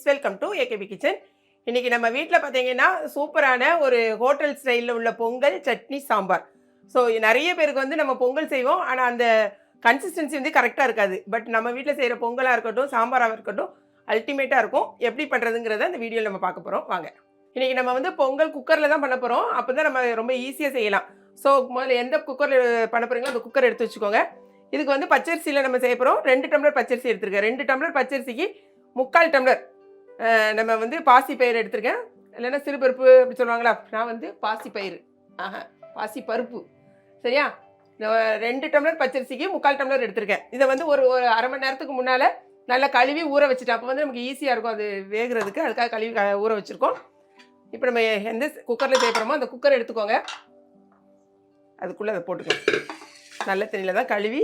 Friends welcome to AKP kitchen இன்றைக்கி நம்ம வீட்டில் பார்த்தீங்கன்னா சூப்பரான ஒரு ஹோட்டல் ஸ்டைலில் உள்ள பொங்கல் சட்னி சாம்பார். ஸோ நிறைய பேருக்கு வந்து நம்ம பொங்கல் செய்வோம். ஆனால் அந்த கன்சிஸ்டன்சி வந்து கரெக்டாக இருக்காது. பட் நம்ம வீட்டில் செய்கிற பொங்கலாக இருக்கட்டும் சாம்பாராக இருக்கட்டும் அல்டிமேட்டாக இருக்கும். எப்படி பண்ணுறதுங்கிறத இந்த வீடியோவில் நம்ம பார்க்க போகிறோம் வாங்க. இன்றைக்கி நம்ம வந்து பொங்கல் குக்கரில் தான் பண்ண போகிறோம் அப்போ தான் நம்ம ரொம்ப ஈஸியாக செய்யலாம். ஸோ முதல்ல எந்த குக்கரில் பண்ண போகிறீங்களோ அந்த குக்கர் எடுத்து வச்சுக்கோங்க. இதுக்கு வந்து பச்சரிசியில் நம்ம செய்ய போகிறோம் ரெண்டு டம்ளர் பச்சரிசி எடுத்துருக்கேன். ரெண்டு டம்ளர் பச்சரிசிக்கு முக்கால் டம்ளர் நம்ம வந்து பாசி பயிர் எடுத்திருக்கேன். இல்லைன்னா சிறுபருப்பு அப்படி சொல்லுவாங்களா? நான் வந்து பாசி பயிர் ஆஹா பாசி பருப்பு. சரியா? ரெண்டு டம்ளர் பச்சரிசிக்கு முக்கால் டம்ளர் எடுத்திருக்கேன். இதை வந்து ஒரு ஒரு அரை மணி நேரத்துக்கு முன்னால் நல்லா கழுவி ஊற வச்சுட்டேன். அப்போ வந்து நமக்கு ஈஸியாக இருக்கும். அது வேகிறதுக்கு அதுக்காக கழுவி ஊற வச்சுருக்கோம். இப்போ நம்ம எந்த குக்கரில் செய்ய அந்த குக்கர் எடுத்துக்கோங்க. அதுக்குள்ளே அதை போட்டுக்கோங்க. நல்ல தண்ணியில் தான் கழுவி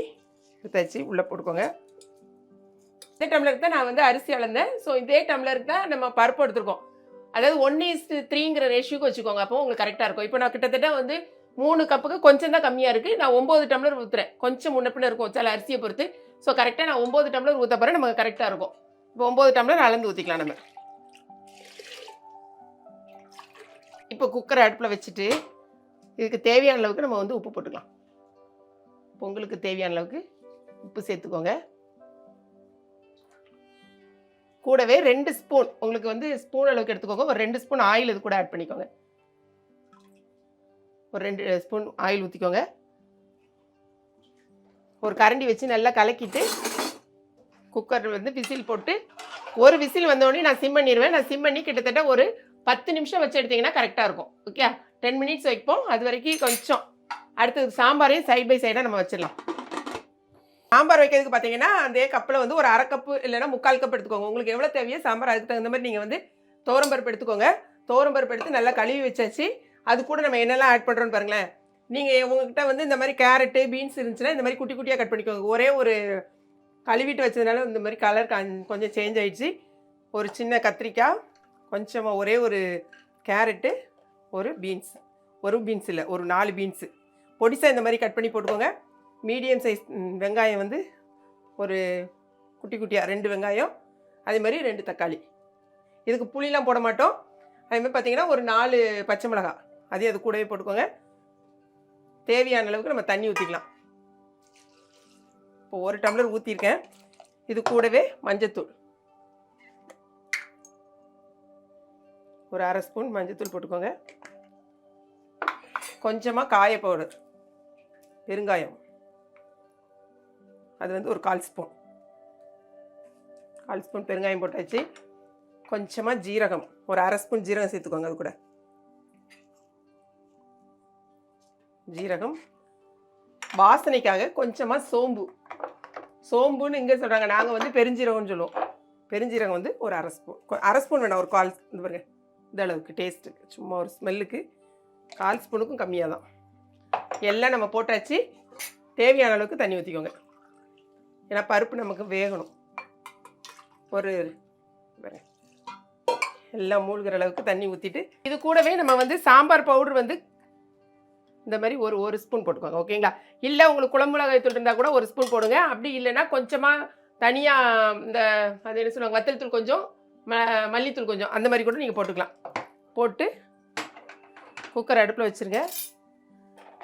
எடுத்து வச்சு உள்ளே போட்டுக்கோங்க. இதே டம்ளருக்கு தான் நான் வந்து அரிசி அளந்தேன். ஸோ இதே டம்ளருக்கு தான் நம்ம பருப்பு எடுத்துருக்கோம். அதாவது ஒன் இஸ் த்ரீங்கிற ரேஷியோக்கு வச்சுக்கோங்க. அப்போ உங்களுக்கு கரெக்டாக இருக்கும். இப்போ நான் கிட்டத்தட்ட வந்து மூணு கப்புக்கு கொஞ்சம் தான் கம்மியாக இருக்குது நான் ஒம்பது டம்ளர் ஊற்றுறேன் கொஞ்சம் முன்ன இருக்கும். சில அரிசியை பொறுத்து. ஸோ கரெக்டாக நான் ஒம்பது டம்ளர் ஊற்ற போகிறேன் நமக்கு கரெக்டாக இருக்கும். இப்போ ஒம்பது டம்ளர் அளந்து ஊற்றிக்கலாம் நம்ம. இப்போ குக்கரை அடுப்பில் வச்சுட்டு இதுக்கு தேவையான அளவுக்கு நம்ம வந்து உப்பு போட்டுக்கலாம். பொங்கலுக்கு தேவையான அளவுக்கு உப்பு சேர்த்துக்கோங்க. கூடவே ரெண்டு ஸ்பூன் உங்களுக்கு வந்து ஸ்பூன் அளவுக்கு எடுத்துக்கோங்க. ஒரு ரெண்டு ஸ்பூன் ஆயில் இது கூட ஆட் பண்ணிக்கோங்க. ஒரு ரெண்டு ஸ்பூன் ஆயில் ஊற்றிக்கோங்க ஒரு கரண்டி வச்சு நல்லா கலக்கிட்டு குக்கர் வந்து விசில் போட்டு ஒரு விசில் வந்தோடனே நான் சிம் பண்ணிடுவேன் நான் சிம் பண்ணி கிட்டத்தட்ட ஒரு பத்து நிமிஷம் வச்சு எடுத்திங்கன்னா கரெக்டாக இருக்கும். ஓகே டென் மினிட்ஸ் வைப்போம். அது வரைக்கும் கொஞ்சம். அடுத்தது சாம்பாரையும் சைட் பை சைடாக நம்ம வச்சிடலாம். சாம்பார் வைக்கிறதுக்கு பார்த்தீங்கன்னா அதே கப்பில் வந்து ஒரு அரை கப்பு இல்லைன்னா முக்கால் கப் எடுத்துக்கோங்க. உங்களுக்கு எவ்வளோ தேவையோ சாம்பார் அதுக்கு தகுந்த மாதிரி நீங்கள் வந்து தோரம்பருப்பு எடுத்துக்கோங்க. தோரம்பருப்பு எடுத்து நல்லா கழுவி வச்சாச்சு. அது கூட நம்ம என்னெல்லாம் ஆட் பண்ணுறோன்னு பாருங்களேன். நீங்கள் உங்ககிட்ட வந்து இந்த மாதிரி கேரட்டு பீன்ஸ் இருந்துச்சுன்னா இந்த மாதிரி குட்டி குட்டியாக கட் பண்ணிக்கோங்க. ஒரே ஒரு கழுவிட்டு வச்சதுனால இந்த மாதிரி கலர் கொஞ்சம் சேஞ்ச் ஆகிடுச்சு ஒரு சின்ன கத்திரிக்காய் கொஞ்சமாக ஒரே ஒரு கேரட்டு ஒரு பீன்ஸ் ஒரு பீன்ஸ் இல்லை ஒரு நாலு பீன்ஸு பொடிசாக இந்த மாதிரி கட் பண்ணி போட்டுக்கோங்க. மீடியம் சைஸ் வெங்காயம் வந்து ஒரு குட்டி குட்டியாக ரெண்டு வெங்காயம் அதே மாதிரி ரெண்டு தக்காளி. இதுக்கு புளிலாம் போட மாட்டோம். அதேமாதிரி பார்த்திங்கன்னா பார்த்தீங்கன்னா ஒரு நாலு பச்சை மிளகாய் அதையும் அது கூடவே போட்டுக்கோங்க. தேவையான அளவுக்கு நம்ம தண்ணி ஊற்றிக்கலாம் இப்போ ஒரு டம்ளர் ஊற்றிருக்கேன் இது கூடவே மஞ்சத்தூள். ஒரு அரை ஸ்பூன் மஞ்சத்தூள் போட்டுக்கோங்க. கொஞ்சமாக காய பவுடர். பெருங்காயம். அது வந்து ஒரு கால் ஸ்பூன். கால் ஸ்பூன் பெருங்காயம் போட்டாச்சு. கொஞ்சமாக ஜீரகம் ஒரு அரை ஸ்பூன் ஜீரகம் சேர்த்துக்கோங்க அது கூட. ஜீரகம். வாசனைக்காக கொஞ்சமாக சோம்பு. சோம்புன்னு இங்கே சொல்கிறாங்க நாங்கள் வந்து பெருஞ்சீரகம்னு சொல்லுவோம். பெருஞ்சீரகம் வந்து ஒரு அரை ஸ்பூன். அரை ஸ்பூன் வேணாம் ஒரு கால் இந்த பாருங்க. இந்த அளவுக்கு டேஸ்ட்டுக்கு சும்மா ஒரு ஸ்மெல்லுக்கு கால் ஸ்பூனுக்கும் கம்மியாக தான் எல்லாம் நம்ம போட்டாச்சு. தேவையான அளவுக்கு தண்ணி ஊற்றிக்கோங்க ஏன்னா பருப்பு நமக்கு வேகணும். ஒரு எல்லாம் மூழ்கிற அளவுக்கு தண்ணி ஊற்றிட்டு இது கூடவே நம்ம வந்து சாம்பார் பவுடர் வந்து இந்த மாதிரி ஒரு ஒரு ஸ்பூன் போட்டுக்கோங்க ஓகேங்களா? இல்லை உங்களுக்கு குழம்புலகாய் மிளகாய் தூள் இருந்தால் கூட ஒரு ஸ்பூன் போடுங்க. அப்படி இல்லைன்னா கொஞ்சமாக தனியாக இந்த அது என்ன சொல்லுவாங்க வத்தல் தூள் கொஞ்சம் ம மல்லித்தூள் கொஞ்சம் அந்த மாதிரி கூட நீங்கள் போட்டுக்கலாம். போட்டு குக்கர் அடுப்பில் வச்சுருங்க.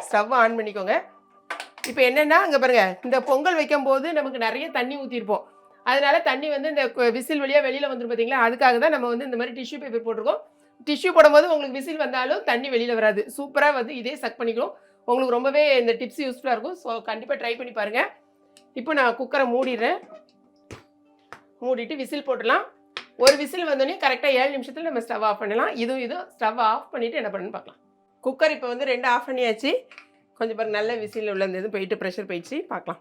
ஸ்டவ் ஆன் பண்ணிக்கோங்க. இப்போ என்னென்னா அங்கே பாருங்கள் இந்த பொங்கல் வைக்கும்போது நமக்கு நிறைய தண்ணி ஊற்றிருப்போம் அதனால தண்ணி வந்து இந்த விசில் வழியாக வெளியில் வந்துடும் பார்த்தீங்களா அதுக்காக தான் நம்ம வந்து இந்த மாதிரி டிஷ்யூ பேப்பர் போட்டிருக்கோம். டிஷ்யூ போடும்போது உங்களுக்கு விசில் வந்தாலும் தண்ணி வெளியில் வராது. சூப்பராக வந்து இதே சக் பண்ணிக்கணும் உங்களுக்கு ரொம்பவே இந்த டிப்ஸ் யூஸ்ஃபுல்லாக இருக்கும். ஸோ கண்டிப்பாக ட்ரை பண்ணி பாருங்கள் இப்போ நான் குக்கரை மூடிடுறேன். மூடிட்டு விசில் போட்டுடலாம். ஒரு விசில் வந்தோடனே கரெக்டாக ஏழு நிமிஷத்தில் நம்ம ஸ்டவ் ஆஃப் பண்ணலாம். இதுவும் இதுவும் ஸ்டவ் ஆஃப் பண்ணிவிட்டு என்ன பண்ணுன்னு பார்க்கலாம். குக்கர் இப்போ வந்து ரெண்டு ஆஃப் பண்ணியாச்சு. கொஞ்சம் பாருங்க நல்ல விசில் உள்ள இந்த இது போயிட்டு ப்ரெஷர் போயிடுச்சு பார்க்கலாம்.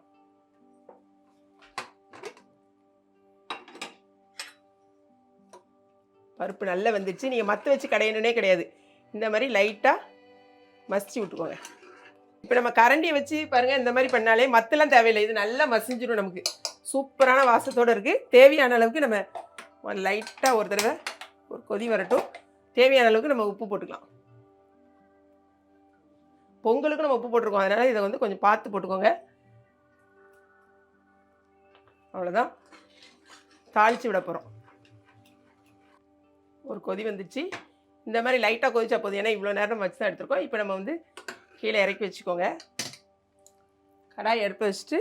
பருப்பு நல்லா வந்துடுச்சு நீங்கள் மற்ற வச்சு கடையணுன்னே கிடையாது. இந்த மாதிரி லைட்டாக மசிச்சு விட்டுக்கோங்க. இப்போ நம்ம கரண்டியை வச்சு பாருங்கள் இந்த மாதிரி பண்ணாலே மத்தெல்லாம் தேவையில்லை. இது நல்லா மசிஞ்சிடும் நமக்கு. சூப்பரான வாசத்தோடு இருக்குது தேவையான அளவுக்கு நம்ம லைட்டாக ஒரு தடவை ஒரு கொதி வரட்டும். தேவையான அளவுக்கு நம்ம உப்பு போட்டுக்கலாம். பொங்கலுக்கு நம்ம உப்பு போட்டிருக்கோம். அதனால் இதை வந்து கொஞ்சம் பார்த்து போட்டுக்கோங்க. அவ்வளோதான் தாளித்து விட போகிறோம் ஒரு கொதி வந்துச்சு. இந்த மாதிரி லைட்டாக கொதிச்சா போதும். ஏன்னா இவ்வளோ நேரம் வச்சு தான் எடுத்துருக்கோம். இப்போ நம்ம வந்து கீழே இறக்கி வச்சுக்கோங்க. கடாய் எடுத்து வச்சுட்டு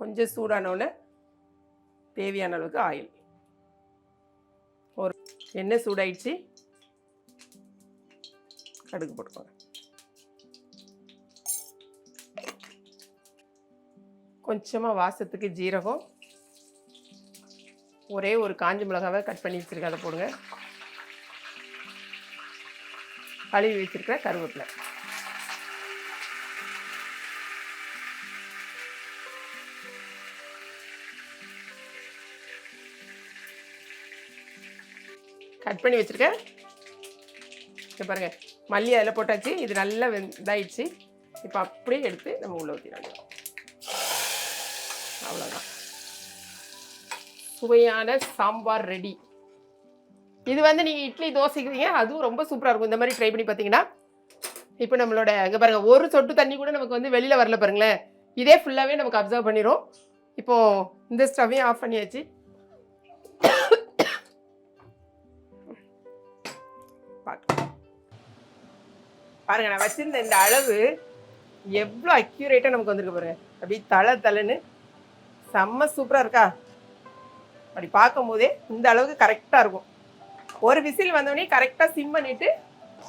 கொஞ்சம் சூடானோடனே தேவையான அளவுக்கு ஆயில். ஒரு எண்ணெய் சூடாயிடுச்சு. கடுகு போட்டுக்கோங்க. கொஞ்சமாக வாசத்துக்கு ஜீரகம். ஒரே ஒரு காஞ்சி மிளகாவை கட் பண்ணி வச்சுருக்கேன். அதை போடுங்க. கழுவி வச்சிருக்கிற கருவேப்பிலை. கட் பண்ணி வச்சுருக்கேன். பாருங்கள் மல்லி அதில் போட்டாச்சு. இது நல்லா வெந்தாயிடுச்சு. இப்போ அப்படியே எடுத்து நம்ம உள்ள ஊற்றிடலாம் அவ்வளோதான் சுவையான சாம்பார் ரெடி. இது வந்து நீங்கள் இட்லி தோசைக்குவீங்க அதுவும் ரொம்ப சூப்பராக இருக்கும். இந்த மாதிரி ட்ரை பண்ணி பார்த்தீங்கன்னா இப்போ நம்மளோட அங்கே பாருங்கள் ஒரு சொட்டு தண்ணி கூட நமக்கு வந்து வெளியில் வரல பாருங்களேன். இதே ஃபுல்லாகவே நமக்கு அப்சர்வ் பண்ணிடும் இப்போது இந்த ஸ்டவ்வையும் ஆஃப் பண்ணியாச்சு. பார்க்கலாம் பாருங்க நான் வச்சிருந்த இந்த அளவு எவ்வளோ அக்யூரேட்டாக நமக்கு வந்திருக்கு பாருங்க. அப்படி தலை தலைன்னு செம்ம சூப்பராக இருக்கா? அப்படி பார்க்கும் போதே இந்த அளவுக்கு கரெக்டாக இருக்கும். ஒரு விசில் வந்தோடனே கரெக்டாக சிம் பண்ணிவிட்டு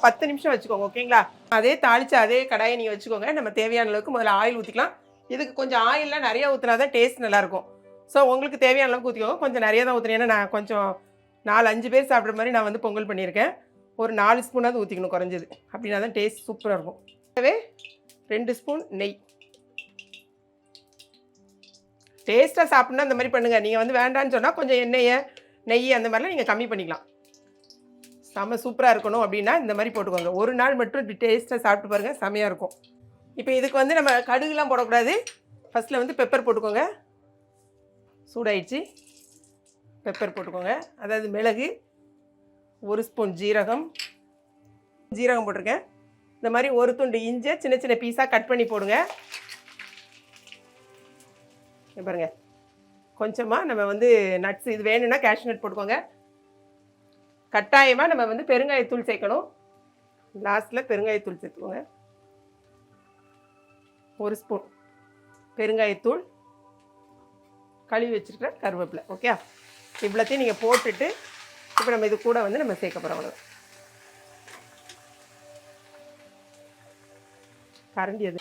பத்து நிமிஷம் வச்சுக்கோங்க ஓகேங்களா அதே தாளித்து அதே கடாயை நீங்கள் வச்சுக்கோங்க. நம்ம தேவையான அளவுக்கு முதல்ல ஆயில் ஊற்றிக்கலாம் இதுக்கு கொஞ்சம் ஆயிலெலாம் நிறைய ஊற்றினா தான் டேஸ்ட் நல்லாயிருக்கும் ஸோ உங்களுக்கு தேவையான அளவுக்கு ஊற்றிக்கோங்க கொஞ்சம் நிறையா தான் ஊற்றுறேன் ஏன்னா நான் கொஞ்சம் நாலு அஞ்சு பேர் சாப்பிட்ற மாதிரி நான் வந்து பொங்கல் பண்ணியிருக்கேன். ஒரு நாலு ஸ்பூனாவது ஊற்றிக்கணும் குறைஞ்சது. அப்படின்னா தான் டேஸ்ட் சூப்பராக இருக்கும். கூடவே ரெண்டு ஸ்பூன் நெய். டேஸ்ட்டாக சாப்பிட்னா அந்த மாதிரி பண்ணுங்கள் நீங்கள் வந்து வேண்டான்னு சொன்னால் கொஞ்சம் எண்ணெயை நெய் அந்த மாதிரிலாம் நீங்கள் கம்மி பண்ணிக்கலாம். செம்ம சூப்பராக இருக்கணும் அப்படின்னா இந்த மாதிரி போட்டுக்கோங்க. ஒரு நாள் மட்டும் இப்படி டேஸ்ட்டாக சாப்பிட்டு பாருங்கள் செமையாக இருக்கும். இப்போ இதுக்கு வந்து நம்ம கடுகுலாம் போடக்கூடாது. ஃபஸ்ட்டில் வந்து பெப்பர் போட்டுக்கோங்க. சூடாயிடுச்சு. பெப்பர் போட்டுக்கோங்க. அதாவது மிளகு ஒரு ஸ்பூன் ஜீரகம். ஜீரகம் போட்டிருக்கேன். இந்த மாதிரி ஒரு துண்டு இஞ்சி சின்ன சின்ன பீஸாக கட் பண்ணி போடுங்க. பாருங்க. கொஞ்சமாக நம்ம வந்து நட்ஸ் இது வேணும்னா கேஷ்யூ நட் போட்டுக்கோங்க. கட்டாயமாக நம்ம வந்து பெருங்காயத்தூள் சேர்க்கணும். லாஸ்ட்டில் பெருங்காயத்தூள் சேர்த்துக்கோங்க. ஒரு ஸ்பூன் பெருங்காயத்தூள் கழுவி வச்சுருக்கிற கருவேப்பிலை ஓகே இவ்வளோத்தையும் நீங்கள் போட்டுட்டு இப்போ நம்ம இது கூட வந்து நம்ம சேர்க்க போகிறோம் அவ்வளோ கரண்டி அது.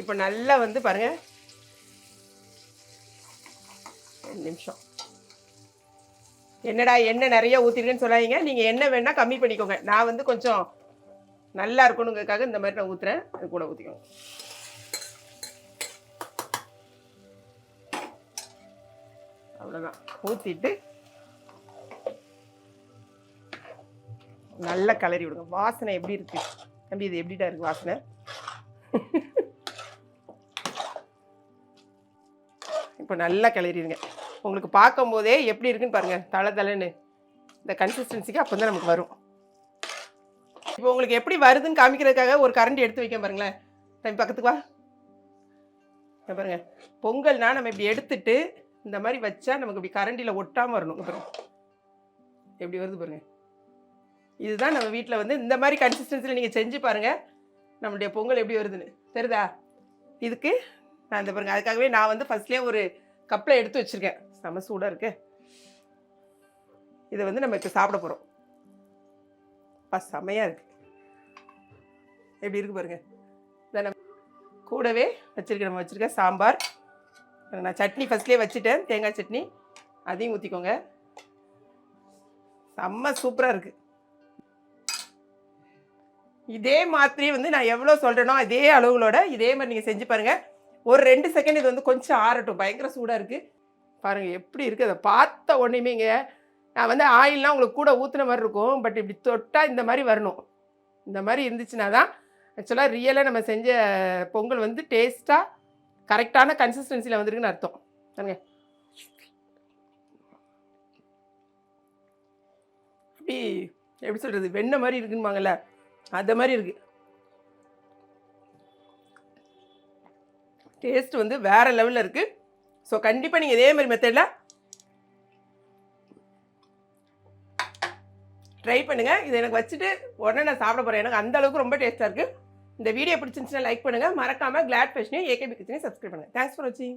இப்போ நல்லா வந்து பாருங்கள் ரெண்டு நிமிஷம். என்னடா எண்ணெய் நிறைய ஊற்றிருக்கேன்னு சொல்லாதீங்க. நீங்கள் எண்ணெய் வேணால் கம்மி பண்ணிக்கோங்க. நான் வந்து கொஞ்சம் நல்லா இருக்கணுங்கிறதுக்காக இந்த மாதிரி நான் ஊற்றுறேன் அது கூட ஊற்றிக்கோங்க அவ்வளோதான் ஊற்றிட்டு நல்லா கலரி விடுங்க. வாசனை எப்படி இருக்கு? தம்பி இது எப்படிடா இருக்கு வாசனை? இப்போ நல்லா கிளறிடுங்க. உங்களுக்கு பார்க்கும்போதே எப்படி இருக்குன்னு பாருங்க. தலை தலைன்னு. இந்த கன்சிஸ்டன்சிக்கு அப்போ தான் நமக்கு வரும். இப்போ உங்களுக்கு எப்படி வருதுன்னு காமிக்கிறதுக்காக ஒரு கரண்டி எடுத்து வைக்க பாருங்களேன். தம்பி பக்கத்துக்கு வா. பாருங்க. பொங்கல்னா நம்ம இப்படி எடுத்துட்டு இந்த மாதிரி வச்சா நமக்கு இப்படி கரண்டியில் ஒட்டாமல் வரணும். இங்க பாருங்க. எப்படி வருது பாருங்கள் இதுதான் நம்ம வீட்டில் வந்து இந்த மாதிரி கன்சிஸ்டன்சியில் நீங்கள் செஞ்சு பாருங்கள் நம்மளுடைய பொங்கல் எப்படி வருதுன்னு. தெரியுதா? இதுக்கு நான் இந்த பாருங்கள் அதுக்காகவே நான் வந்து ஃபர்ஸ்ட்லேயே ஒரு கப்பில் எடுத்து வச்சுருக்கேன். செம சூடாக இருக்கு. இதை வந்து நம்ம இப்போ சாப்பிட போகிறோம் பா செமையாக இருக்கு. எப்படி இருக்கு பாருங்க. இதை நம்ம கூடவே வச்சுருக்க நம்ம வச்சுருக்க சாம்பார். நான் சட்னி ஃபஸ்ட்லேயே வச்சுட்டேன். தேங்காய் சட்னி அதையும் ஊற்றிக்கோங்க செம்ம சூப்பராக இருக்குது இதே மாதிரி வந்து நான் எவ்வளோ சொல்கிறேனோ அதே அளவுகளோட இதே மாதிரி நீங்கள் செஞ்சு பாருங்கள் ஒரு ரெண்டு செகண்ட் இது வந்து கொஞ்சம் ஆறட்டும். பயங்கர சூடாக இருக்குது பாருங்கள் எப்படி இருக்குது அதை பார்த்த உடனேமேங்க நான் வந்து ஆயில்லாம் உங்களுக்கு கூட ஊற்றுன மாதிரி இருக்கும். பட் இப்படி தொட்டால் இந்த மாதிரி வரணும். இந்த மாதிரி இருந்துச்சுன்னா தான் ஆக்சுவலாக ரியலாக நம்ம செஞ்ச பொங்கல் வந்து டேஸ்ட்டாக கரெக்டான கன்சிஸ்டன்சியில் வந்திருக்குன்னு அர்த்தம். பாருங்க. அப்படி எப்படி சொல்கிறது வெண்ணெய் மாதிரி இருக்குன்னுவாங்கல்ல. அந்த மாதிரி இருக்குது டேஸ்ட் வந்து வேறு லெவலில் இருக்குது ஸோ கண்டிப்பாக நீங்கள் இதே மாதிரி மெத்தடில் ட்ரை பண்ணுங்கள் இதை எனக்கு வச்சுட்டு உடனே நான் சாப்பிட போகிறேன் எனக்கு அந்தளவுக்கு ரொம்ப டேஸ்ட்டாக இருக்குது இந்த வீடியோ பிடிச்சிருந்துச்சுன்னா லைக் பண்ணுங்கள் மறக்காமல் கிளாட் ஃபேஷனையும் ஏகேபி கிச்சனையும் சப்ஸ்கிரைப் பண்ணுங்கள் தேங்க்ஸ் ஃபார் வாட்சிங்